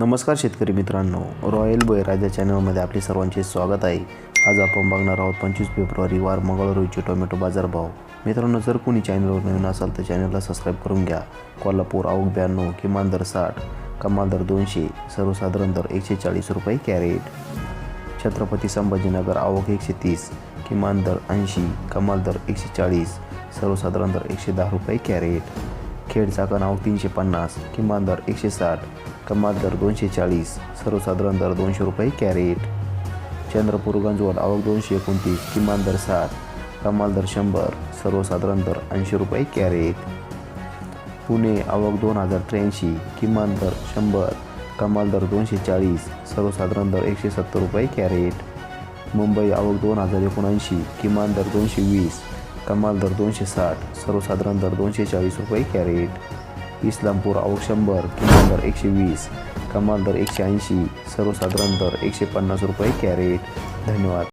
नमस्कार शेतकरी मित्रांनो रॉयल बळीराजा चॅनलमध्ये आपले सर्वांचे स्वागत आहे. आज आपण बघणार आहोत पंचवीस फेब्रुवारी वार मंगळवारीचे रोजी टोमॅटो बाजारभाव. मित्रांनो जर कोणी चॅनलवर नवीन असाल तर चॅनलला सबस्क्राईब करून घ्या. कोल्हापूर आवक ब्याण्णव किमान दर साठ कमाल दर दोनशे सर्वसाधारण दर एकशे चाळीस रुपये कॅरेट. छत्रपती संभाजीनगर आवक एकशे तीस किमान दर ऐंशी कमाल दर एकशे चाळीस सर्वसाधारण दर एकशे दहा रुपये कॅरेट. खेड कणाव तीनशे पन्नास किमान दर एकशे साठ कमाल दर दोनशे चाळीस सर्वसाधारण दर दोनशे रुपये कॅरेट. चंद्रपूर गंजवड आवक दोनशे एकोणतीस किमान दर साठ कमाल दर शंभर सर्वसाधारण दर ऐंशी रुपये कॅरेट. पुणे आवक दोन हजार त्र्याऐंशी किमान दर शंभर कमाल दर दोनशे चाळीस सर्वसाधारण दर एकशे सत्तर रुपये कॅरेट. मुंबई आवक दोन हजार एकोणऐंशी किमान दर दोनशे वीस कमाल दर दोनशे साठ सर्वसाधारण दर दोनशे चाळीस रुपये कॅरेट. इस्लामपूर आवक शंभर किमान दर एकशे वीस कमाल दर एकशे ऐंशी सर्वसाधारण दर एकशे पन्नास रुपये कॅरेट. धन्यवाद.